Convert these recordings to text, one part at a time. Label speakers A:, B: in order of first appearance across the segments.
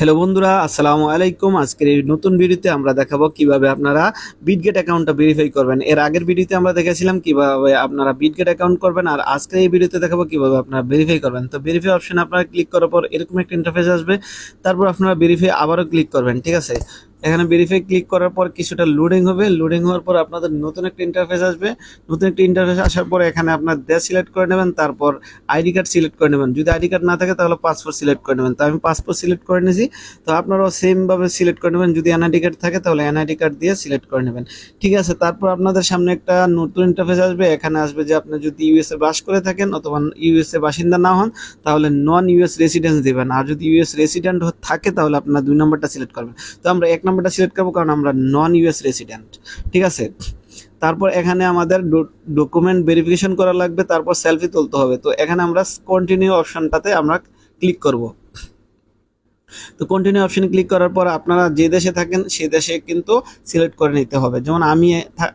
A: Hello বন্ধুরা, আসসালামু আলাইকুম। আজকের এই নতুন ভিডিওতে আমরা দেখাবো কীভাবে আপনারা বিটগেট অ্যাকাউন্টটা ভেরিফাই করবেন। এর আগের ভিডিওতে আমরা দেখেছিলাম কীভাবে আপনারা বিটগেট অ্যাকাউন্ট করবেন, আর আজকের এই ভিডিওতে দেখাবো কীভাবে আপনারা ভেরিফাই করবেন। তো ভেরিফাই অপশন আপনারা ক্লিক করার পর এরকম একটা ইন্টারফেস আসবে। তারপর আপনারা ভেরিফাই আবারও ক্লিক করবেন, ঠিক আছে? এখানে ভেরিফাই ক্লিক করার পর কিছুটা লোডিং হবে। লোডিং হওয়ার পর আপনাদের নতুন একটা ইন্টারফেস আসবে। নতুন একটা ইন্টারফেস আসার পর এখানে আপনার দেশ সিলেক্ট করে নেবেন, তারপর আইডি কার্ড সিলেক্ট করে নেবেন। যদি আইডি কার্ড না থাকে, তাহলে পাসপোর্ট সিলেক্ট করে নেবেন। তো আমি পাসপোর্ট সিলেক্ট করে নিয়েছি। তো আপনারাও সেমভাবে সিলেক্ট করে নেবেন। যদি এনআইডি কার্ড থাকে, তাহলে এনআইডি কার্ড দিয়ে সিলেক্ট করে নেবেন। ঠিক আছে, তারপর আপনাদের সামনে একটা নতুন ইন্টারফেস আসবে। এখানে আসবে যে আপনি যদি ইউএসএ বাস করে থাকেন অথবা ইউএসএ বাসিন্দা না হন, তাহলে নন ইউএস রেসিডেন্স দেবেন। আর যদি ইউএস রেসিডেন্ট থাকে, তাহলে আপনার দুই নম্বরটা সিলেক্ট করবেন। তো আমরা এক নম্বরটা সিলেক্ট করব কারণ আমরা নন ইউএস রেসিডেন্ট ঠিক আছে? তারপর এখানে আমাদের ডকুমেন্ট ভেরিফিকেশন করা লাগবে, তারপর সেলফি তুলতে হবে। তো এখানে আমরা কন্টিনিউ অপশনটাতে আমরা ক্লিক করব। তো কন্টিনিউ অপশনে ক্লিক করার পর আপনারা যে দেশে থাকেন, সে দেশে কিন্তু সিলেক্ট করে নিতে হবে। যেমন আমি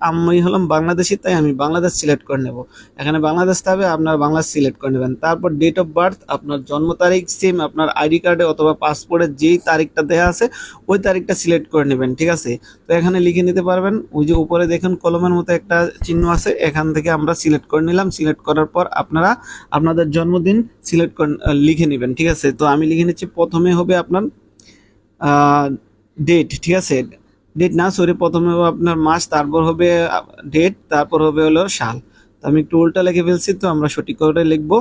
A: আমি হলাম বাংলাদেশি, তাই আমি বাংলাদেশ সিলেক্ট করে নেব। এখানে বাংলাদেশ থাকবে, আপনার বাংলাদেশ সিলেক্ট করে নেবেন। তারপর ডেট অফ বার্থ আপনার জন্ম তারিখ সেম আপনার আইডি কার্ডে অথবা পাসপোর্টে যেই তারিখটা দেওয়া আছে, ওই তারিখটা সিলেক্ট করে নেবেন, ঠিক আছে? তো এখানে লিখে নিতে পারবেন, ওই যে উপরে দেখুন কলমের মতো একটা চিহ্ন আছে, এখান থেকে আমরা সিলেক্ট করে নিলাম। সিলেক্ট করার পর আপনারা আপনাদের জন্মদিন সিলেক্ট লিখে নেবেন, ঠিক আছে? তো আমি লিখে নিচ্ছি, প্রথমে হবে আপনার ডেট ঠিক আছে? ডেট না সরি প্রথমে আপনার মাস, তারপর হবে ডেট তারপর হবে হলো সাল। তো আমি একটু উল্টা লিখে ফেলছি, তো আমরা সঠিক করে লিখব।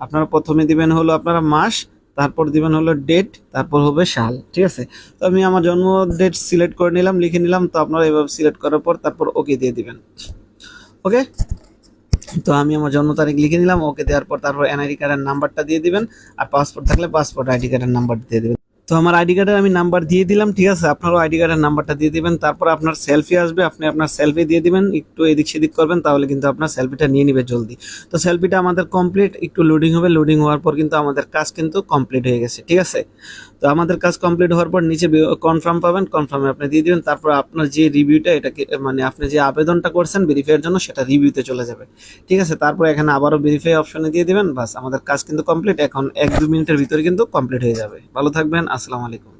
A: আপনারা প্রথমে দিবেন হলো আপনারা মাস, তারপর দিবেন হলো ডেট তারপর হবে সাল, ঠিক আছে? তো আমি আমার জন্ম ডেট সিলেক্ট করে নিলাম, লিখে নিলাম, তো আপনারা এভাবে সিলেক্ট করার পর তারপর ওকে দিয়ে দিবেন। ওকে তো আমি আমার জন্ম তারিখ লিখে নিলাম ওকে দেওয়ার পর তারপর এনআইডি কার্ডের নাম্বারটা দিয়ে দিবেন, আর পাসপোর্ট থাকলে পাসপোর্ট আইডি কার্ডের নাম্বার দিয়ে দিবেন। তো আমার আইডি কার্ডের আমি নাম্বার দিয়ে দিলাম, ঠিক আছে? আপনারও আইডি কার্ডের নাম্বারটা দিয়ে দিবেন, তারপর আপনার সেলফি আসবে, আপনি আপনার সেলফি দিয়ে দিবেন, একটু এদিক সেদিক করবেন, তাহলে কিন্তু আপনার সেলফিটা নিয়ে নিবে জলদি। তো সেলফিটা আমাদের কমপ্লিট একটু লোডিং হবে লোডিং হওয়ার পর কিন্তু আমাদের কাজ কিন্তু কমপ্লিট হয়ে গেছে, ঠিক আছে? তো আমাদের কাজ কমপ্লিট হওয়ার পর নিচে কনফার্ম পাবেন কনফার্মে আপনি দিয়ে দিবেন, তারপর আপনার যে রিভিউটা এটাকে মানে আপনি যে আবেদনটা করছেন ভেরিফাইয়ের জন্য সেটা রিভিউতে চলে যাবে, ঠিক আছে? তারপর এখানে আবারও ভেরিফাই অপশনে দিয়ে দিবেন, বাস আমাদের কাজ কিন্তু কমপ্লিট এখন এক দু মিনিটের ভিতরে কিন্তু কমপ্লিট হয়ে যাবে। ভালো থাকবেন আসসালামু আলাইকুম।